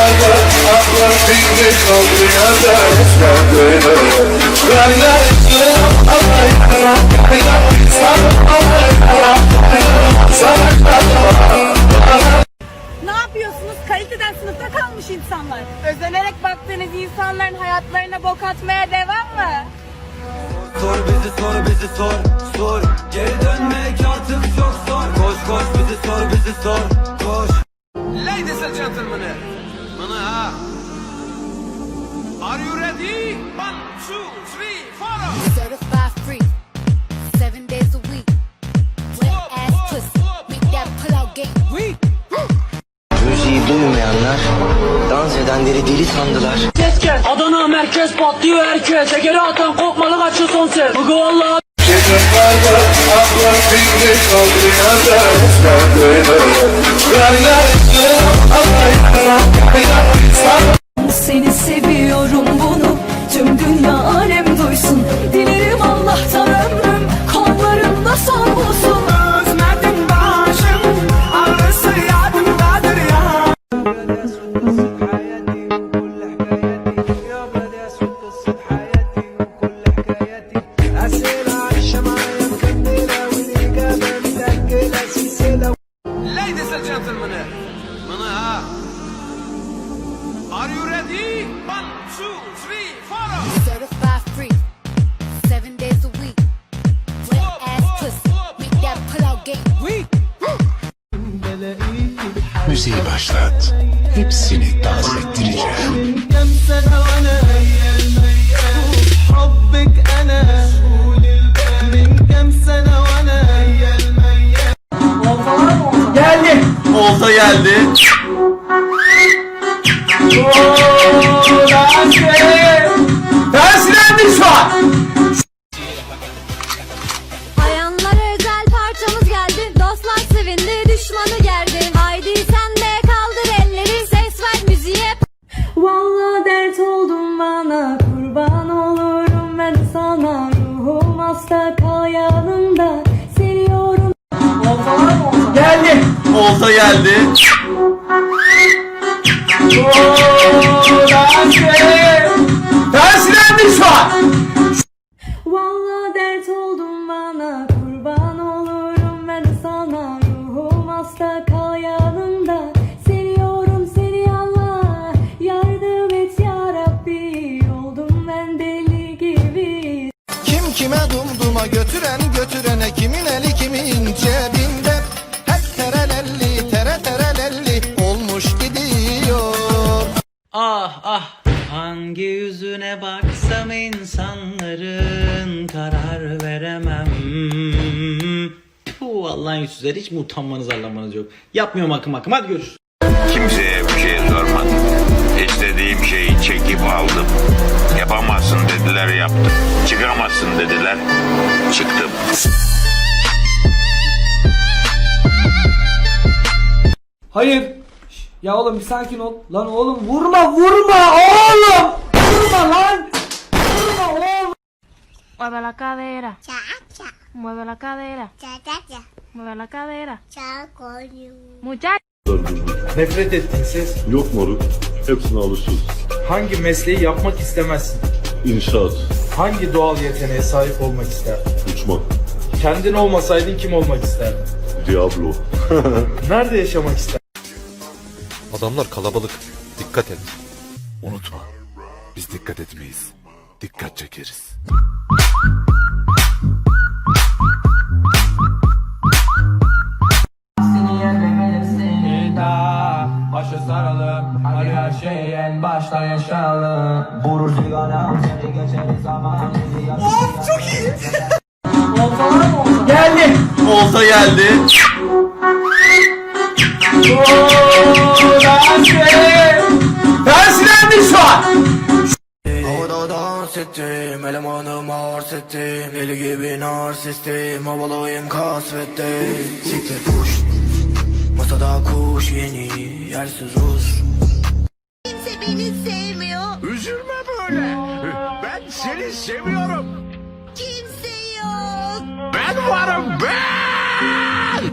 Aklım kaldı yerde Sana Ne yapıyorsunuz? Kaliteden sınıfta kalmış insanlar. Özenerek baktığınız insanların hayatlarına bok atmaya devam mı? Sor bizi sor bizi sor sor Geri dönmek artık çok zor Koş koş bizi sor bizi sor koş Ladies and gentlemen, mana Are you ready? One, two, three, four. Certified free, seven days a week. Wet ass pussy, make that pull out game. Müziği duymayanlar dans edenleri deli sandılar. Adana merkez patlıyor herkes Egeri atan kopmalı kaçıyor son ses Bugü valla Seni seviyorum Olta geldi Tersilendi şu an Bayanlara özel parçamız geldi. Dostlar sevindi, düşmanı gerdi. Haydi sen de kaldır elleri, ses ver müziğe. Vallahi dert oldun bana kurban olurum ben sana Ruhum hasta kal yanında seviyorum Geldi Olta geldi. Tersilendi şu an Vallahi dert oldun bana kurban olurum ben sana. Ruhum hasta kal Seviyorum seni Allah. Yardım et ya Rabbi. Oldum ben deli gibi. Kim kime dumduma götüren götürene kimin eli insanların Karar veremem Bu Allah'ın yüzsüzleri hiç mi utanmanız arlanmanız yok Yapmıyorum akım akım hadi görüşürüz Kimseye bir şey sormadım. İstediğim şeyi çekip aldım. Yapamazsın dediler yaptım. Çıkamazsın dediler çıktım. Hayır. Ya oğlum bir sakin ol. Lan oğlum vurma vurma oğlum. Vurma lan. Mueve la cadera. Mueve la cadera. Mueve la cadera. Muchacho. Nefret ettin siz Yok moruk Hepsine alışırız Hangi mesleği yapmak istemezsin? İnşaat Hangi doğal yeteneğe sahip olmak isterdin? Uçmak Kendin olmasaydın kim olmak isterdin? Diablo Nerede yaşamak isterdin? Adamlar kalabalık dikkat et Unutma biz dikkat etmeyiz dikkat çekeriz sarılıp Hadi her şeyi en başta yaşayalım. Vurur sigaram seni geçeriz zaman Of çok iyi. Geldi. Olta geldi. Tersilendi şu an. Havada dans ettim elemanım arz ettim Deli gibi narsistim havalıyım kasvette Siktir. puş Ortada kuş yeni yersiz uz Kimse beni sevmiyor. Üzülme böyle. Ben seni seviyorum. Kimse yok. Ben varım ben!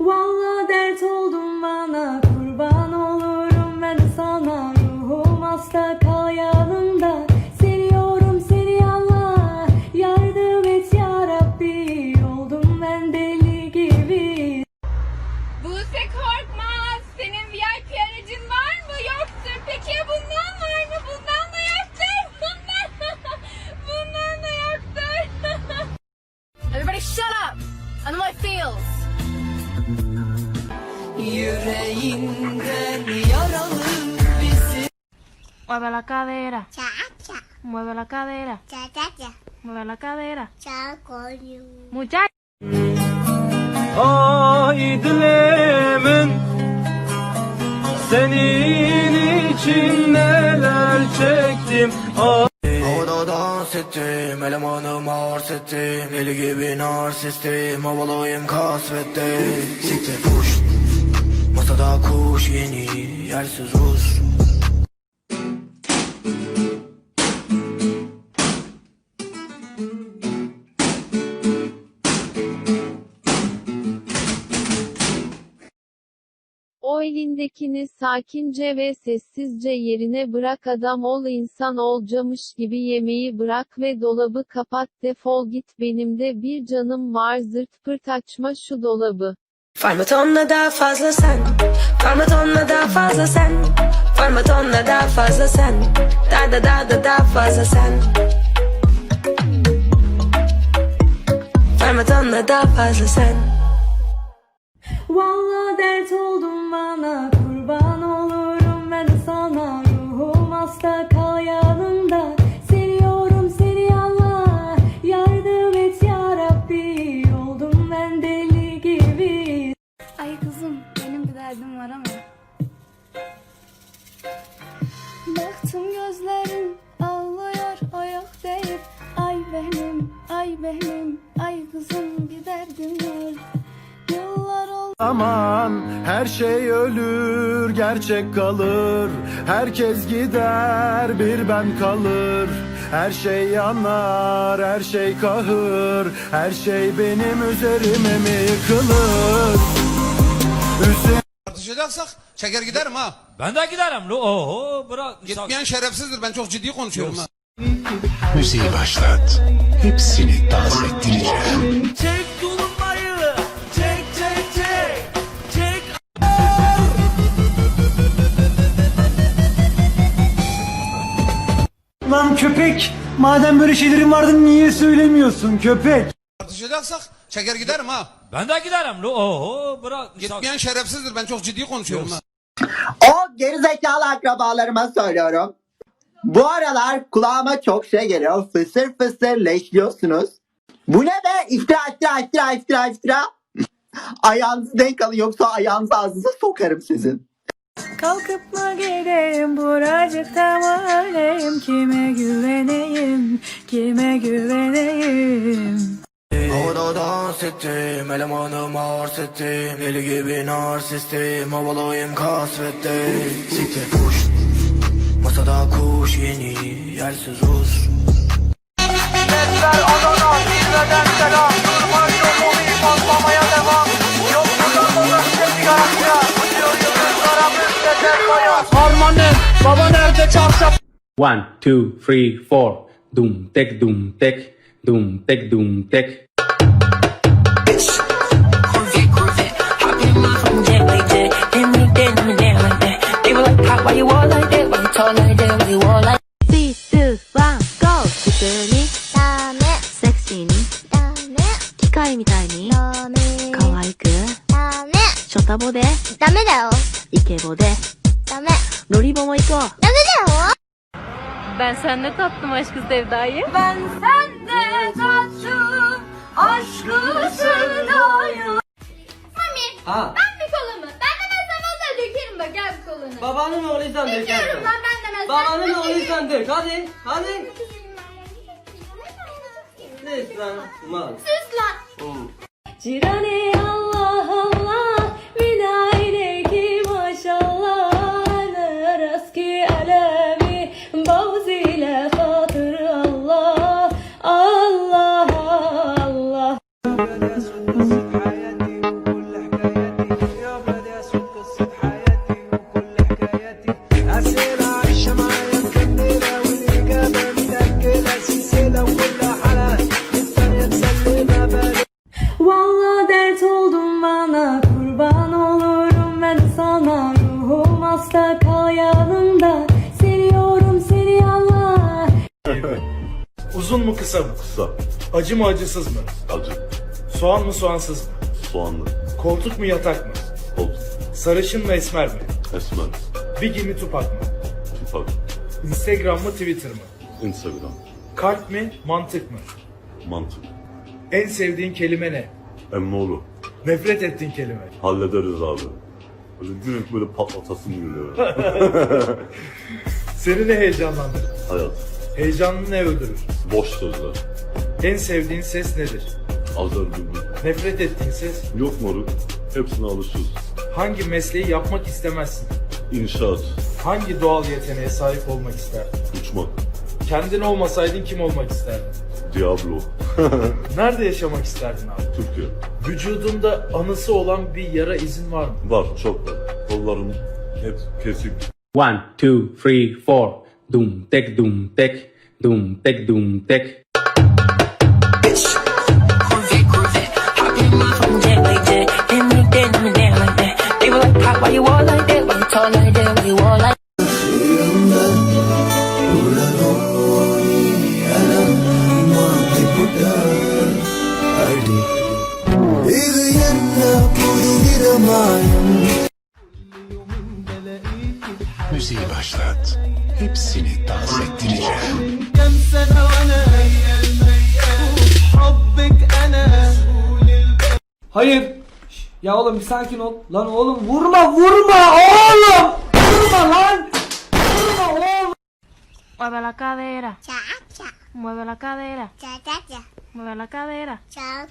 Vallahi dert oldum bana Kurban olurum ben sana. Ruhum hasta kayanım and my feels. Mueve la cadera. Cha, cha. Mueve la cadera. Cha, cha, cha. Mueve la cadera. Cha, coño. Muchacho. Ay dilemin senin için neler çektim. Ay... ettim, elemanım arz ettim. Deli gibi narsistim, havalıyım kasvette Siktir puş, masada kuş yeni yersiz Rus O elindekini sakince ve sessizce yerine bırak adam ol insan olcamış gibi yemeği bırak ve dolabı kapat defol git benim de bir canım var zırt pırt açma şu dolabı. Farmatonla daha fazla sen Farmatonla daha fazla sen Farmatonla daha fazla sen Daha da daha da daha fazla sen Farmatonla daha fazla sen derdim var ama. Baktım gözlerin ağlıyor o yok deyip Ay benim, ay benim, ay kızım bir derdim var. Yıllar oldu. Aman her şey ölür gerçek kalır. Herkes gider bir ben kalır. Her şey yanar her şey kahır. Her şey benim üzerime mi yıkılır? Hüseyin Tartışacaksak çeker giderim ha. Ben de giderim oho bırak Gitmeyen şerefsizdir. Ben çok ciddi konuşuyorum ha. Müziği başlat. Hepsini dans ettireceğim. Çek tulumbayı Çek çek çek Çek Lan köpek! Madem böyle şeylerin vardı niye söylemiyorsun köpek? Tartışacaksak çeker giderim ha. Ben de giderim oho bırak Gitmeyen şerefsizdir. Ben çok ciddi konuşuyorum. O gerizekalı akrabalarıma söylüyorum. Bu aralar kulağıma çok şey geliyor. Fısır fısır leşliyorsunuz. Bu ne be? İftira iftira iftira iftira iftira. Ayağınızı denk alın yoksa ayağınızı ağzınıza sokarım sizin. Kalkıp mı gideyim buracıkta mı Kime güveneyim kime güveneyim Havada dans ettim, elemanım arz ettim. Deli gibi narsistim, havalıyım kasvette Siktir. Kuş, masada kuş yeni yersiz Rus Harmanım baba nerede çarşaf? One, two, three, four. Dum tek dum tek Dum tek dum tek3, 2, 1, GO 普通にダメセクシーにダメ機械みたいにダメ可愛くダメショタボでダメだよイケボでダメロリボも行こうダメだよ Ben sevdayı? Ben sende tattım aşkı sevdayı Ha. Ben bir kolumu. Ben de mesela vallahi dökerim bak gel bir kolunu. Babanın oğluysan dök Dökerim lan ben de mesela. Babanın oğluysan dök hadi. Hadi. Ne lan? Mal. Sus lan. Cirane kısa mı? Kısa. Acı mı acısız mı? Acı. Soğan mı soğansız mı? Soğanlı. Koltuk mu yatak mı? Koltuk. Sarışın mı esmer mi? Esmer. Bigi mi tupak mı? Tupak. Instagram mı Twitter mı? Instagram. Kalp mi mantık mı? Mantık. En sevdiğin kelime ne? Emmoğlu. Nefret ettiğin kelime. Hallederiz abi. Böyle direkt böyle patlatasım geliyor. Seni ne heyecanlandırır? Hayat. Heyecanını ne öldürür? Boş sözler. En sevdiğin ses nedir? Azer bülbül. Nefret ettiğin ses? Yok moruk. Hepsine alışıyoruz. Hangi mesleği yapmak istemezsin? İnşaat. Hangi doğal yeteneğe sahip olmak isterdin? Uçmak. Kendin olmasaydın kim olmak isterdin? Diablo. Nerede yaşamak isterdin abi? Türkiye. Vücudunda anısı olan bir yara izin var mı? Var çok var. Kollarım hep kesik. One, two, three, four. Doom, tek, doom, tek. Doom, tek, doom, tek. Müziği başlat. Hepsini dans ettireceğim. Hayır. Ya oğlum bir sakin ol. Lan oğlum vurma vurma oğlum. Vurma lan. Vurma oğlum. Mueve la cadera. Cha cha Mueve la cadera. cha cha cha Mueve la cadera. cha